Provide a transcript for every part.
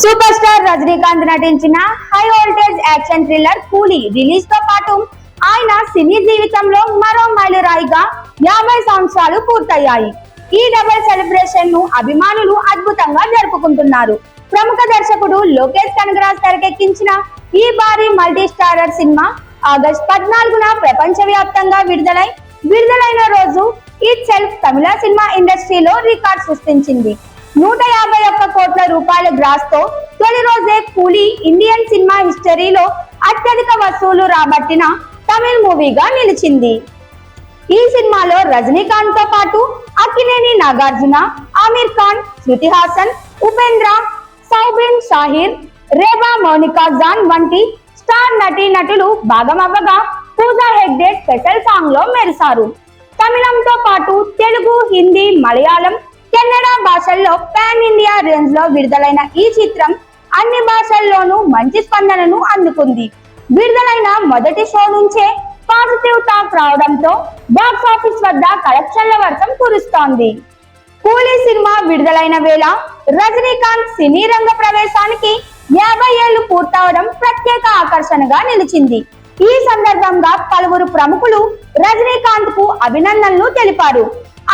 Super star Rajinikanth నటించిన high voltage action thriller కూలీ రిలీజ్తో పాటు ఆయన సినీ జీవితంలో మరో మైలురాయిగా యాభై సంవత్సరాలు పూర్తయ్యాయి. ఈ డబుల్ సెలబ్రేషన్ను అభిమానులు అద్భుతంగా జరుపుకుంటున్నారు. ప్రముఖ దర్శకుడు లోకేష్ కనగరాజ్ తెరకెక్కించిన ఈ భారీ మల్టీ స్టారర్ సినిమా ఆగస్ట్ పద్నాలుగున ప్రపంచవ్యాప్తంగా విడుదలై విడుదలైన రోజు ఈ సెల్ఫ్ తమిళ సినిమా ఇండస్ట్రీలో రికార్డ్ సృష్టించింది. నూట యాభై ఒక్క కోట్ల రూపాయల గ్రాస్తో తొలి రోజే కూలీ ఇండియన్ సినిమా హిస్టరీలో అత్యధిక వసూలు రాబట్టిన తమిళ్ మూవీగా నిలిచింది. ఈ సినిమాలో రజనీకాంత్తో పాటు అక్కినేని నాగార్జున ఆమీర్ ఖాన్ శృతి హాసన్ ఉపేంద్ర సౌబిన్ షాహిర్ రేబా మౌనికా జాన్ వంటి స్టార్ నటీ నటులు భాగమవ్వగా పూజా హెగ్డే స్పెషల్ సాంగ్లో మెరిశారు తమిళంతో పాటు తెలుగు హిందీ మలయాళం కన్నడ భాషల్లో పాన్ ఇండియా రేంజ్లో విడుదలైన ఈ చిత్రం అన్ని భాషల్లోనూ మంచి స్పందనను అందుకుంది. విడుదలైన మొదటి షో నుంచే పాజిటివ్ టాక్ రావడంతో బాక్స్ ఆఫీస్ వద్ద కలెక్షన్ల వర్షం కురుస్తోంది. కూలీ సినిమా విడుదలైన వేళ రజనీకాంత్ సినీ రంగ ప్రవేశానికి యాభై ఏళ్ళు పూర్తవడం ప్రత్యేక ఆకర్షణగా నిలిచింది. ఈ సందర్భంగా పలువురు ప్రముఖులు రజనీకాంత్కు అభినందనలు తెలిపారు.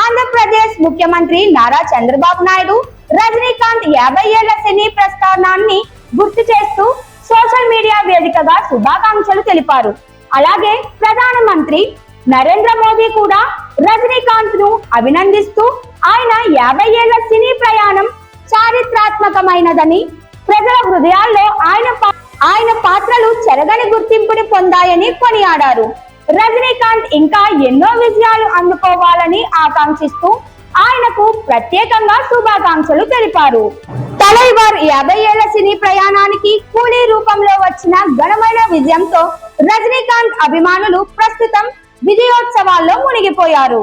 ఆంధ్రప్రదేశ్ ముఖ్యమంత్రి నారా చంద్రబాబు నాయుడు రజనీకాంత్ యాభై ఏళ్ళ సినీ ప్రస్థానాన్ని గుర్తు చేస్తూ సోషల్ మీడియా వేదికగా శుభాకాంక్షలు తెలిపారు. అలాగే ప్రధానమంత్రి నరేంద్ర మోదీ కూడా రజనీకాంత్ను అభినందిస్తూ ఆయన యాభై ఏళ్ళ సినీ ప్రయాణం చారిత్రాత్మకమైనదని ప్రజల హృదయాల్లో ఆయన పా- ఆయన పాత్రలు చెరగని గుర్తింపుని పొందాయని కొనియాడారు. రజనీకాంత్ ఇంకా ఎన్నో విజయాలు అందుకోవాలని ఆకాంక్షిస్తూ ఆయనకు ప్రత్యేకంగా శుభాకాంక్షలు తెలిపారు. తలైవార్ యాభై ఏళ్ళ సినీ ప్రయాణానికి కూలీ రూపంలో వచ్చిన ఘనమైన విజయంతో రజనీకాంత్ అభిమానులు ప్రస్తుతం విజయోత్సవాల్లో మునిగిపోయారు.